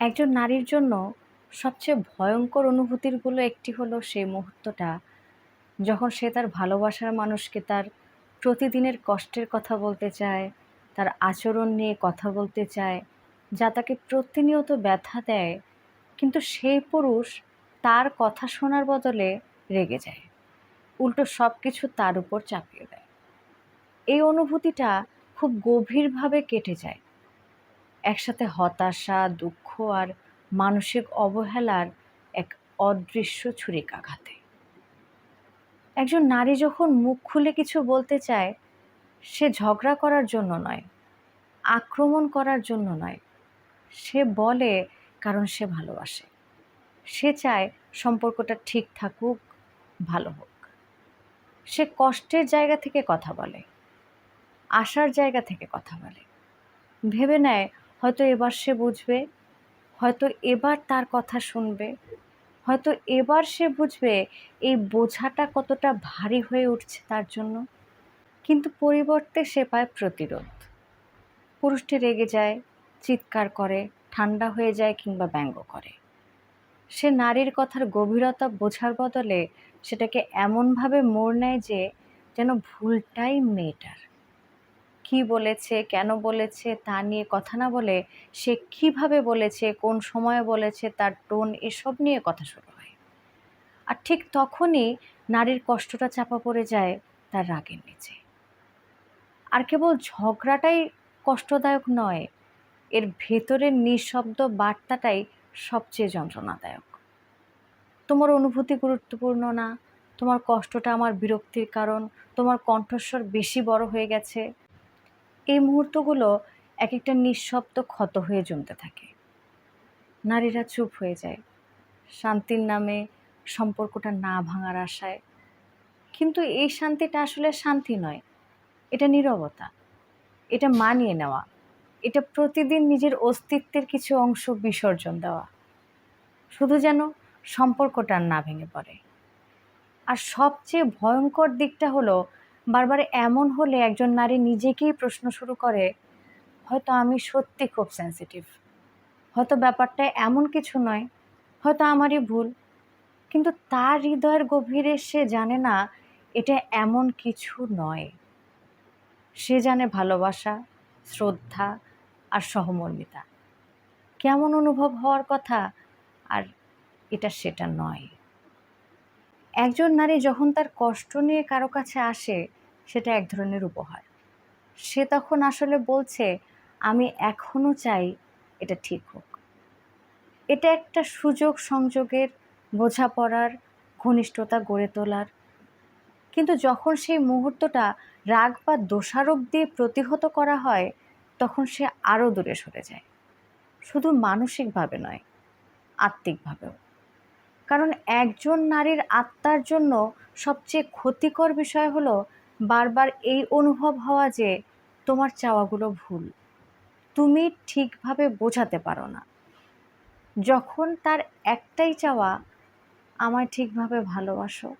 একজন নারীর জন্য সবচেয়ে ভয়ঙ্কর অনুভূতিরগুলো একটি হলো সেই মুহূর্তটা। যখন সে তার ভালোবাসার মানুষকে তার প্রতিদিনের কষ্টের কথা বলতে চায়, তার আচরণ নিয়ে কথা বলতে চায়, যা তাকে প্রতিনিয়ত ব্যথা দেয়, কিন্তু সেই পুরুষ তার কথা শোনার বদলে রেগে যায়, উল্টো সব কিছু তার উপর চাপিয়ে দেয়। এই অনুভূতিটা খুব গভীরভাবে কেটে যায়। একসাথে হতাশা, দুঃখ আর মানসিক অবহেলার এক অদৃশ্য ছুরিকাঘাতে। একজন নারী যখন মুখ খুলে কিছু বলতে চায়, সে ঝগড়া করার জন্য নয়, আক্রমণ করার জন্য নয়। সে বলে কারণ সে ভালোবাসে। সে চায় সম্পর্কটা ঠিক থাকুক, ভালো হোক। সে কষ্টের জায়গা থেকে কথা বলে, আশার জায়গা থেকে কথা বলে। ভেবে নেয় হয়তো এবার সে বুঝবে, হয়তো এবার তার কথা শুনবে, হয়তো এবার সে বুঝবে এই বোঝাটা কতটা ভারী হয়ে উঠছে তার জন্য। কিন্তু পরিবর্তে সে পায় প্রতিরোধ। পুরুষটি রেগে যায়, চিৎকার করে, ঠান্ডা হয়ে যায় কিংবা ব্যঙ্গ করে। সে নারীর কথার গভীরতা বোঝার বদলে সেটাকে এমনভাবে মোড় নেয় যে যেন ভুলটাই মেয়েটার। কি বলেছে, কেন বলেছে, তা নিয়ে কথা না বলে সে কীভাবে বলেছে, কোন সময়ে বলেছে, তার টোন এসব নিয়ে কথা শুরু হয়। আর ঠিক তখনই নারীর কষ্টটা চাপা পড়ে যায় তার রাগের নিচে। আর কেবল ঝগড়াটাই কষ্টদায়ক নয়, এর ভেতরের নিঃশব্দ বার্তাটাই সবচেয়ে যন্ত্রণাদায়ক। তোমার অনুভূতি গুরুত্বপূর্ণ না? তোমার কষ্টটা আমার বিরক্তির কারণ? তোমার কণ্ঠস্বর বেশি বড় হয়ে গেছে? এই মুহূর্তগুলো এক একটা নিঃশব্দ ক্ষত হয়ে জমতে থাকে। নারীরা চুপ হয়ে যায়। শান্তির নামে সম্পর্কটা না ভাঙার আশায়। কিন্তু এই শান্তিটা আসলে শান্তি নয়। এটা নীরবতা। এটা মানিয়ে নেওয়া। এটা প্রতিদিন নিজের অস্তিত্বের কিছু অংশ বিসর্জন দেওয়া। শুধু যেন সম্পর্কটা না ভেঙে পড়ে। আর সবচেয়ে ভয়ঙ্কর দিকটা হলো বারবার এমন হলে একজন নারী নিজেকেই প্রশ্ন শুরু করে, হয়তো আমি সত্যি খুব সেন্সিটিভ হয়তো ব্যাপারটা এমন কিছু নয়, হয়তো আমারই ভুল। কিন্তু তার হৃদয়ের গভীরে সে জানে না, এটা এমন কিছু নয়। সে জানে ভালোবাসা, শ্রদ্ধা আর সহমর্মিতা। কেমন অনুভব হওয়ার কথা, আর এটা সেটা নয়। একজন নারী যখন তার কষ্ট নিয়ে কারও কাছে আসে, সেটা এক ধরনের উপহার। সে তখন আসলে বলছে, আমি এখনও চাই এটা ঠিক হোক। এটা একটা সুযোগ সংযোগের বোঝাপড়ার ঘনিষ্ঠতা গড়ে তোলার। কিন্তু যখন সেই মুহূর্তটা রাগ বা দোষারোপ দিয়ে প্রতিহত করা হয়, তখন সে আরও দূরে সরে যায়। শুধু মানসিকভাবে নয়, আত্মিকভাবেও। কারণ একজন নারীর আত্মার জন্য সবচেয়ে ক্ষতিকর বিষয় হলো বারবার এই অনুভব হওয়া যে তোমার চাওয়াগুলো ভুল। তুমি ঠিকভাবে বোঝাতে পারো না। যখন তার একটাই চাওয়া, আমায় ঠিকভাবে ভালোবাসো।